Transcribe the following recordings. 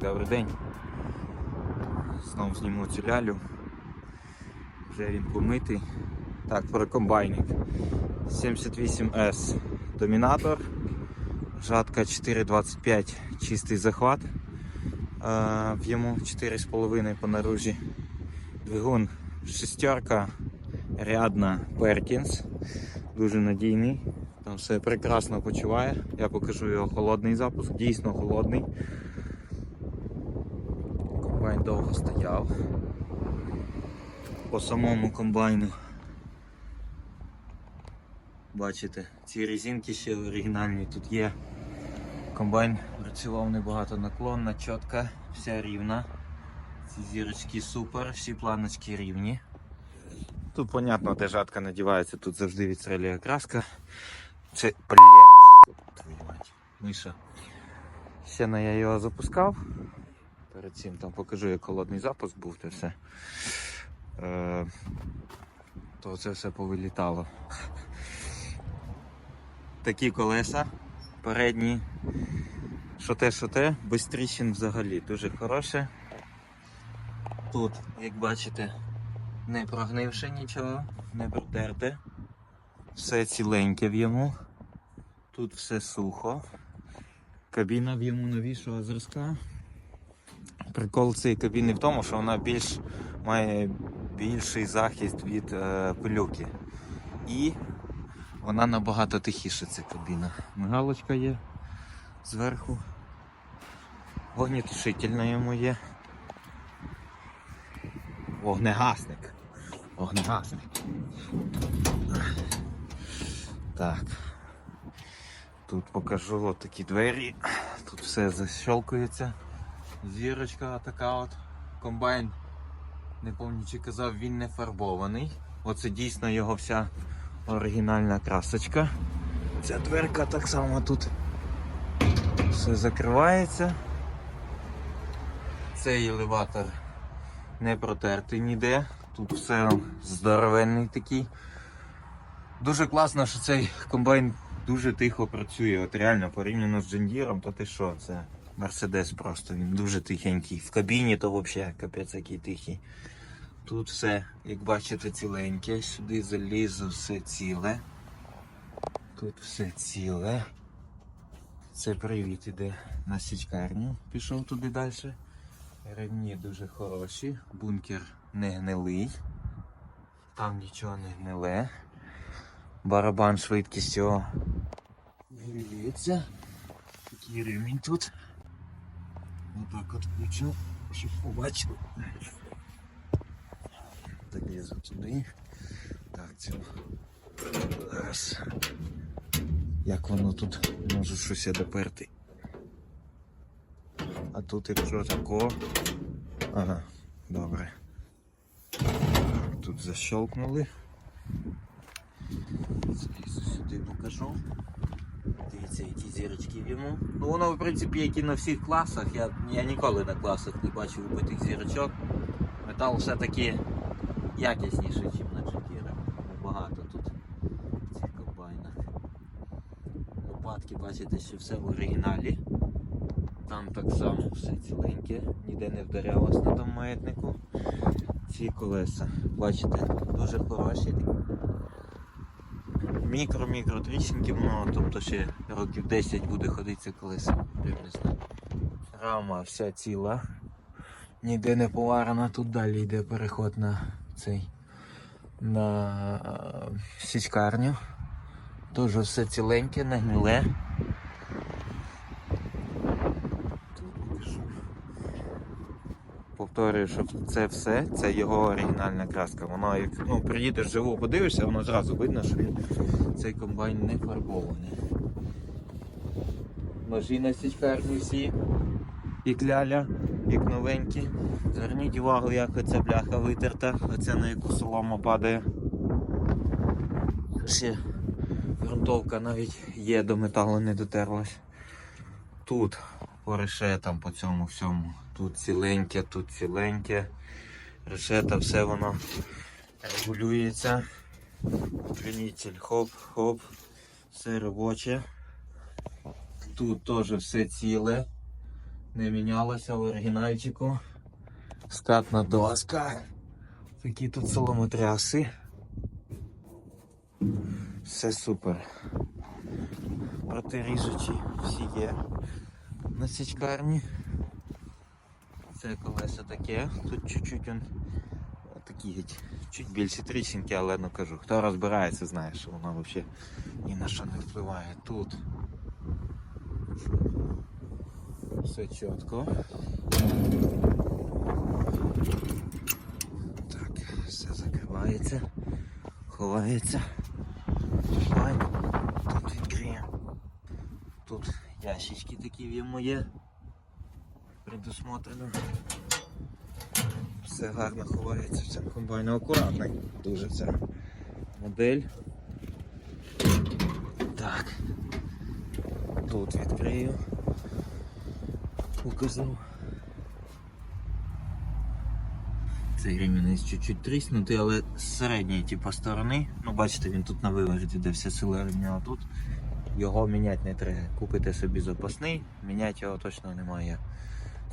добрий день. Знову зніму цю лялю. Вже він помитий. Так, про комбайник. 78S домінатор. Жатка 4,25 чистий захват. Е, В йому 4,5 по наружі. Двигун шестерка, рядна Перкінс. Дуже надійний. Там все прекрасно почуває. Я покажу його холодний запуск, дійсно холодний. Комбайн довго стояв. По самому комбайну. Бачите, ці резинки ще оригінальні тут є. Комбайн працював небагато наклонна, чітка, вся рівна. Ці зірочки супер, всі планочки рівні. Тут понятно, де жатка надівається, тут завжди відстрелює краска. Це мать, Миша. Ще на я його запускав. Перед цим там покажу, як холодний запуск був, то все. Е, то це все повилітало. Такі колеса передні. Що те, що те, без тріщин взагалі дуже хороше. Тут, як бачите, не прогнивше нічого, не протерте. Все ціленьке в йому. Тут все сухо. Кабіна в йому новішого зразка. Прикол цієї кабіни в тому, що вона більш має більший захист від е, пилюки. І вона набагато тихіша, ця кабіна. Мигалочка є зверху. Вогнетушитель на йому є. Вогнегасник. Вогнегасник. Так. Тут покажу такі двері. Тут все защелкується. Зірочка така от. Комбайн, не пам'ятаю, чи казав, він не фарбований. Оце дійсно його вся оригінальна красочка. Ця дверка так само тут все закривається. Цей елеватор не протертий ніде. Тут все здоровенний такий. Дуже класно, що цей комбайн дуже тихо працює. От реально порівняно з Джендіром, то ти що, це Мерседес просто, він дуже тихенький. В кабіні то взагалі капець який тихий. Тут все, як бачите, ціленьке. Сюди залізу все ціле. Тут все ціле. Це привіт іде на січкарню. Пішов туди далі. Ремні дуже хороші. Бункер не гнилий. Там нічого не гниле. Барабан швидкістю гріється. Такий ремінь тут. Отак от включу, щоб побачили. Так лізу туди. Так, це зараз. Як воно тут може щось доперти. А тут якщо тако. Ага, добре. Тут защелкнули. Сюди покажу. Дивіться, які зірочки йому. Ну воно в принципі як і на всіх класах. Я, я ніколи на класах не бачив вбитих зірочок. Метал все-таки якісніший, ніж на джетірах. Багато тут в цих комбайнах. Лопатки, бачите, що все в оригіналі. Там так само все ціленьке, ніде не вдарялось на тому маятнику. Ці колеса, бачите, дуже хороші. Мікро-мікро тріщинки, много, тобто ще років 10 буде ходити це колесо приблизно. Рама вся ціла. Ніде не поварена, тут далі йде переход на цей на е, січкарню. Теж все ціленьке, не гниле. Тут покажу. Повторюю, що це все, це його оригінальна краска. Воно як ну, приїдеш живу, подивишся, воно зразу видно, що цей комбайн не фарбований. Ножі на січкарні всі, як ляля, як новенькі. Зверніть увагу, як оця бляха витерта, оця на яку солома падає. Ще грунтовка навіть є, до металу не дотерлась. Тут по решетам, по цьому всьому. Тут ціленьке, тут ціленьке. Решета, все воно регулюється. Клінітель, хоп-хоп. Все робоче. Тут теж все ціле. Не мінялося в оригінальчику. Скатна доска. Такі тут соломотряси. Все супер. Протиріжучі всі є на січкарні. Це колеса таке. Тут чуть-чуть он такі геть, чуть більші тріщинки, але ну кажу, хто розбирається, знає, що воно взагалі ні на що не впливає. Тут все чітко. Так, все закривається, ховається. Тут відкриємо. Тут ящички такі в йому є. Предусмотрено. Все гарно ховається в цьому комбайні. Акуратний дуже ця модель. Так. Тут відкрию. Покажу. Цей ремінець чуть-чуть тріснутий, але з середньої типу, сторони. Ну, бачите, він тут на виворіті, де вся сила ремня, тут його міняти не треба. Купите собі запасний, міняти його точно немає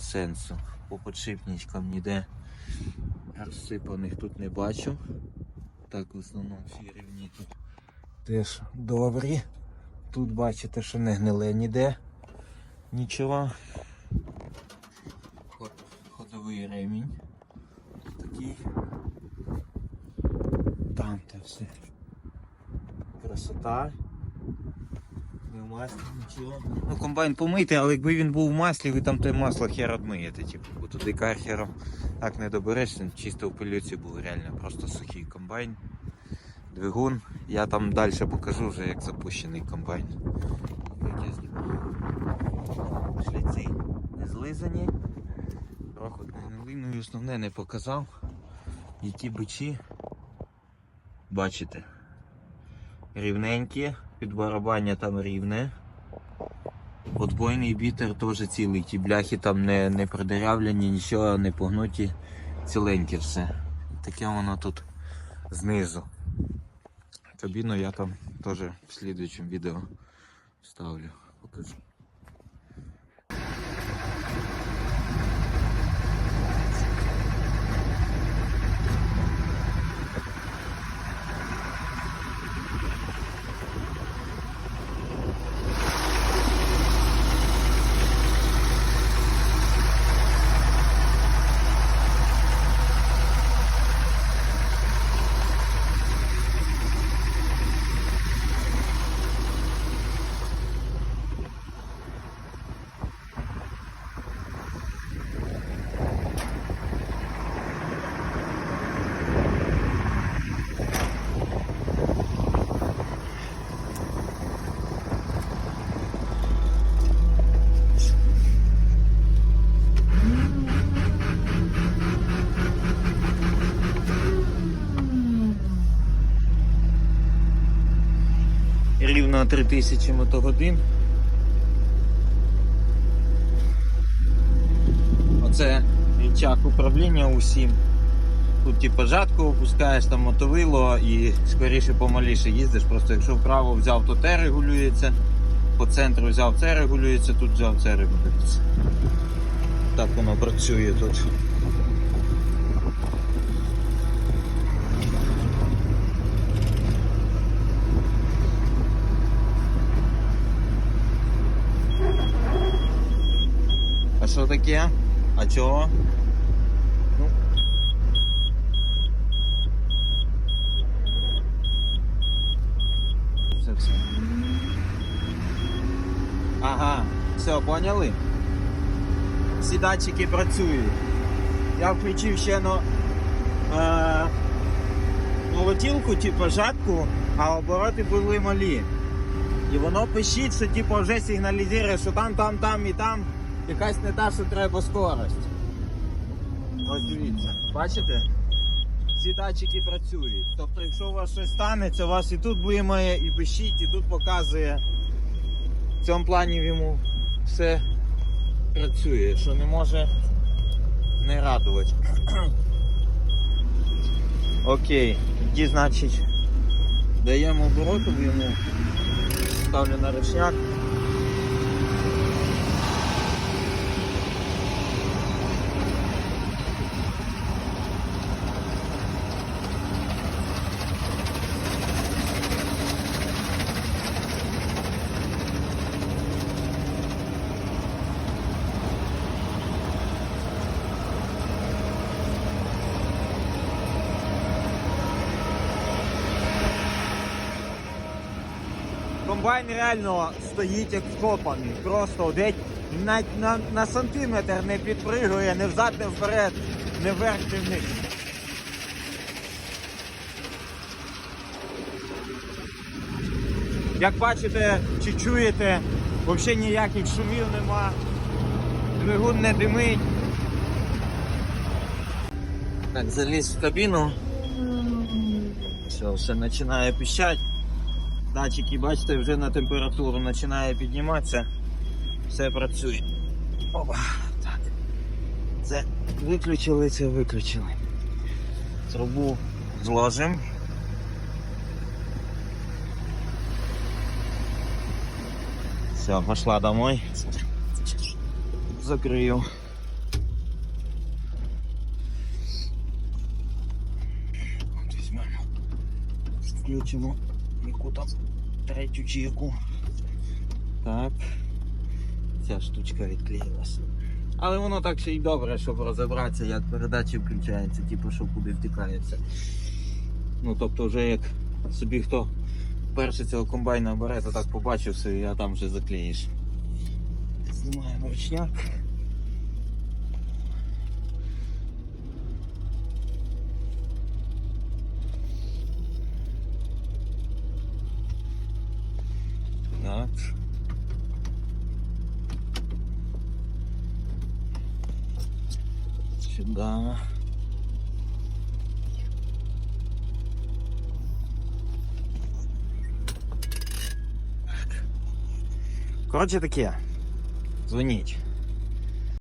сенсу. По подшипничкам ніде розсипаних тут не бачу. Так, в основному всі рівні тут теж добрі. Тут бачите, що не гниле ніде. Нічого. Ходовий ремінь. Такий. Там те все. Красота. Не в маслі нічого. Ну комбайн помийте, але якби він був в маслі, ви там те масло хер одмиєте. Типу, бо туди кархером так не добереш, він чисто в пилюці був реально просто сухий комбайн. Двигун. Я там далі покажу вже як запущений комбайн. Шліці не злизані. Не гнилий, ну і основне не показав. І ті бичі, бачите, рівненькі, підбарабання там рівне. Отбойний бітер теж цілий, ті бляхи там не, не продерявлені, нічого не погнуті, ціленьке все. Таке воно тут знизу. Кабіну я там теж в слідуючому відео ставлю, покажу. Рівно 3000 мотогодин. Оце рівчак управління усім. Тут типу жатку опускаєш там мотовило і скоріше помаліше їздиш. Просто якщо вправо взяв, то те регулюється. По центру взяв це регулюється, тут взяв це регулюється. Так воно працює тут. Що таке? А чого? Ну. Все, все. Ага, все, поняли? Всі датчики працюють. Я включив ще ну, е, молотілку, типу жатку, а обороти були малі. І воно пишіть, що типу, вже сигналізує, що там, там, там і там якась не та, що треба скорость. Ось дивіться, бачите? Всі датчики працюють. Тобто, якщо у вас щось станеться, у вас і тут блимає, і пишіть, і тут показує. В цьому плані йому все працює, що не може не радувати. Окей, тоді значить даємо обороту йому, ставлю на ручняк. Комбайн реально стоїть як вкопаний. Просто десь навіть на, на сантиметр не підпригує, не взад, не вперед, не вверх, не вниз. Як бачите чи чуєте, взагалі ніяких шумів нема, двигун не димить. Так, заліз в кабіну. Все, все починає піщати. Датчики, бачите, вже на температуру починає підніматися. Все працює. Опа, так. Це виключили, це виключили. Трубу зложимо. Все, пошла домой. Закрию. Включимо яку там третю чеку. Так. Ця штучка відклеїлася. Але воно так ще й добре, щоб розібратися, як передача включається, типу, що куди втикається. Ну, тобто вже як собі хто перше цього комбайна бере, то так побачив все, а там вже заклеїш. Знімаємо ручняк. Сюда. Коротше таке. Дзвоніть.